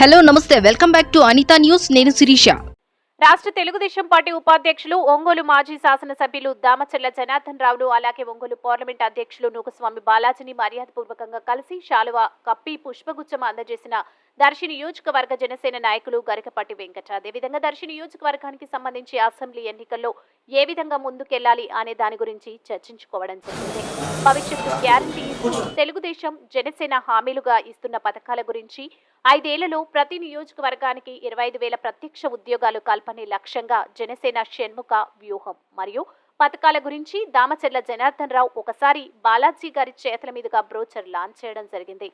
Hello నమస్తే. Welcome back to Anita news. నేను శిరీష. రాష్ట్ర తెలుగుదేశం పార్టీ ఉపాధ్యక్షులు ఒంగోలు మాజీ శాసనసభ్యులు దామచర్ల జనార్దన్ రావును అలాగే ఒంగోలు పార్లమెంట్ అధ్యక్షులు నూకస్వామి బాలాజీని మర్యాదపూర్వకంగా కలిసి శాలువ కప్పి పుష్పగుచ్చం అందజేసిన దర్శి నియోజకవర్గ జనసేన నాయకులు గరికపాటి వెంకట. అదేవిధంగా దర్శి నియోజకవర్గానికి సంబంధించి అసెంబ్లీ ఎన్నికల్లో ఏ విధంగా ముందుకెళ్ళాలి అనే దాని గురించి చర్చించుకోవడం జరిగింది. భవిష్యత్తు గ్యారంటీ తెలుగుదేశం జనసేన హామీలుగా ఇస్తున్న పథకాల గురించి ఐదేళ్ళలో ప్రతి నియోజకవర్గానికి ఇరవై ఐదు వేల ప్రత్యక్ష ఉద్యోగాలు కల్పనే లక్ష్యంగా జనసేన షణ్ముఖ వ్యూహం. మరియు పథకాల గురించి దామచర్ల జనార్దన్ రావు ఒకసారి బాలాజీ గారి చేతుల మీదుగా బ్రోచర్ లాంచ్ చేయడం జరిగింది.